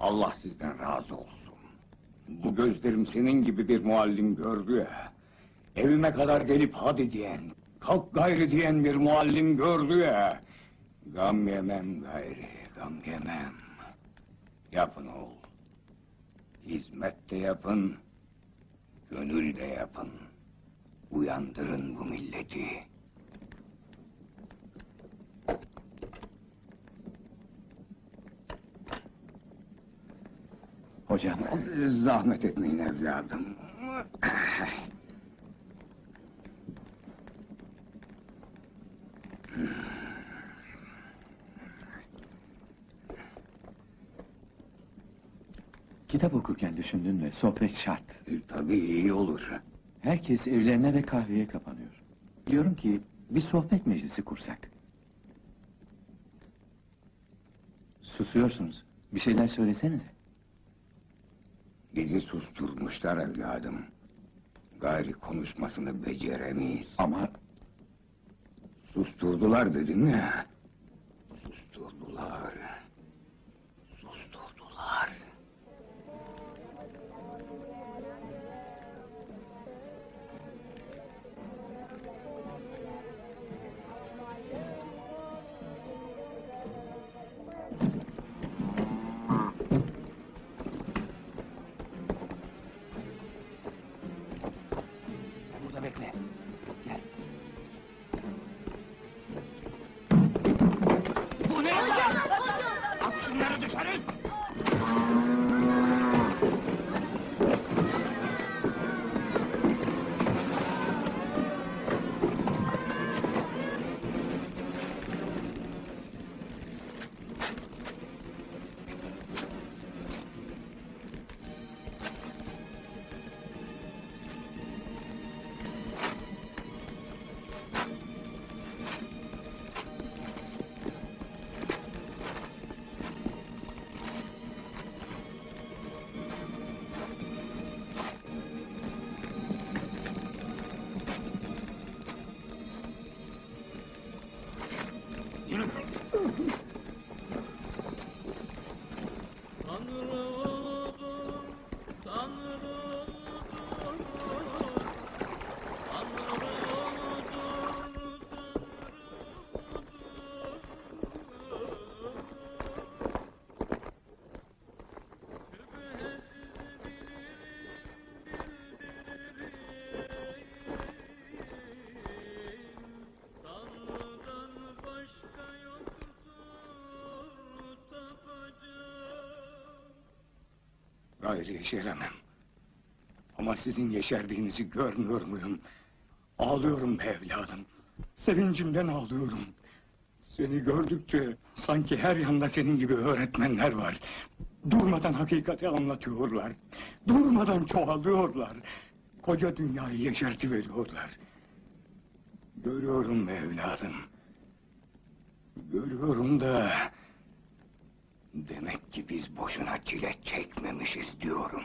Allah sizden razı olsun. Bu gözlerim senin gibi bir muallim gördü ya. Evime kadar gelip hadi diyen, kalk gayrı diyen bir muallim gördü ya. Gam yemem gayri, gam yemem. Yapın oğul. Hizmet de yapın, gönül de yapın. Uyandırın bu milleti. Hocam, Zahmet etmeyin evladım. kitap okurken düşündün ve sohbet şart. Tabii iyi olur. Herkes evlerine ve kahveye kapanıyor. Diyorum ki bir sohbet meclisi kursak. Susuyorsunuz. Bir şeyler söylesenize. Bizi susturmuşlar evladım. Gayri konuşmasını beceremeyiz. Ama Susturdular dedim ya. Bekle. Sangre Gayri yeşeremem. Ama sizin yeşerdiğinizi görmüyor muyum? Ağlıyorum be evladım. Sevincimden ağlıyorum. Seni gördükçe sanki her yanda senin gibi öğretmenler var. Durmadan hakikati anlatıyorlar. Durmadan çoğalıyorlar. Koca dünyayı yeşerti. Görüyorum be evladım. Görüyorum da... Demek ki biz boşuna çile çekmemişiz diyorum.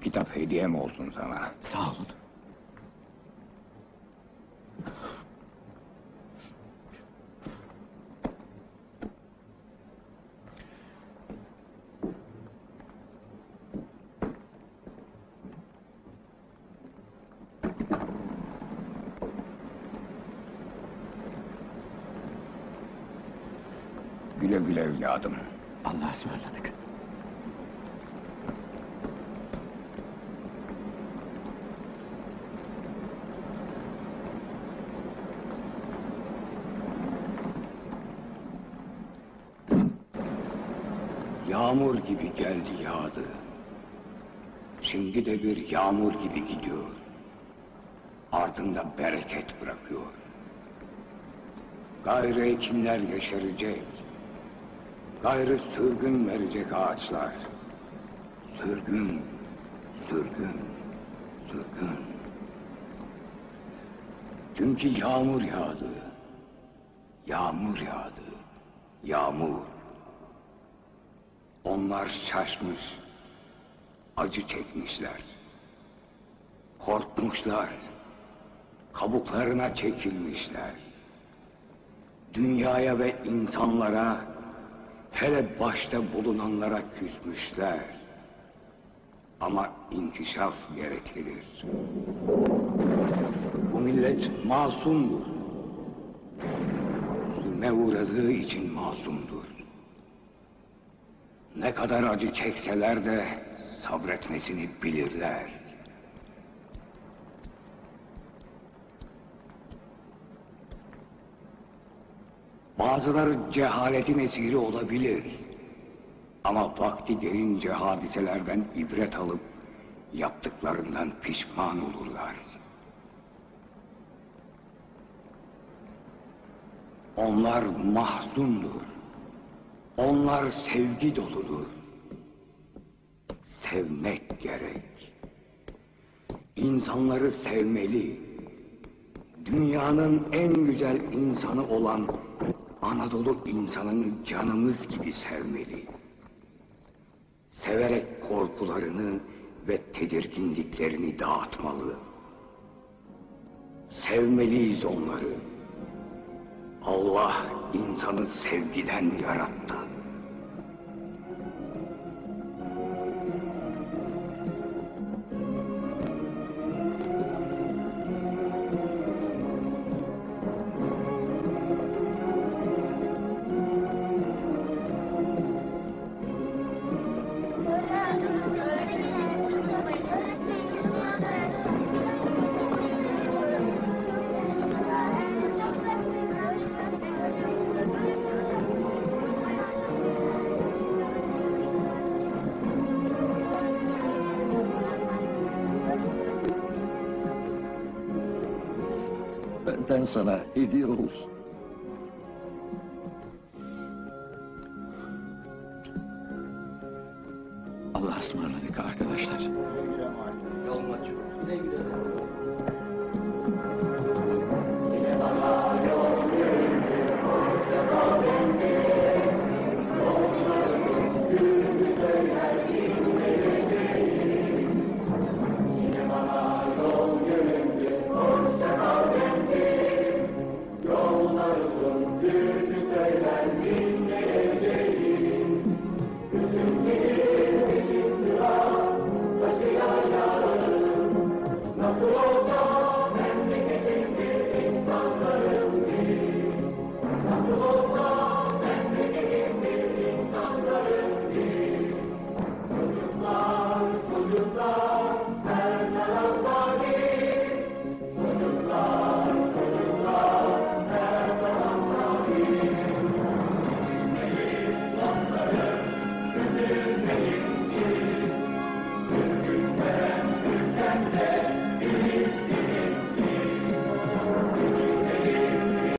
Bu kitap hediyem olsun sana. Sağ olun. Güle güle evladım. Allah'a ısmarladık. Yağmur gibi geldi yağdı. Şimdi de bir yağmur gibi gidiyor. Ardında bereket bırakıyor. Gayrı ekinler yeşerecek. Gayrı sürgün verecek ağaçlar. Sürgün, sürgün, sürgün. Çünkü yağmur yağdı. Yağmur yağdı. Yağmur. Onlar şaşmış, acı çekmişler. Korkmuşlar, kabuklarına çekilmişler. Dünyaya ve insanlara, hele başta bulunanlara küsmüşler. Ama inkişaf gereklidir. Bu millet masumdur. Zulme uğradığı için masumdur. Ne kadar acı çekseler de sabretmesini bilirler. Bazıları cehaletin esiri olabilir. Ama vakti gelince hadiselerden ibret alıp yaptıklarından pişman olurlar. Onlar mahzundur. Onlar sevgi doludur. Sevmek gerek. İnsanları sevmeli. Dünyanın en güzel insanı olan Anadolu insanını canımız gibi sevmeli. Severek korkularını ve tedirginliklerini dağıtmalı. Sevmeliyiz onları. Allah insanı sevgiden yarattı. Benden sana hediye olsun. Allah'a ısmarladık arkadaşlar. Yolun açık. Güle güle.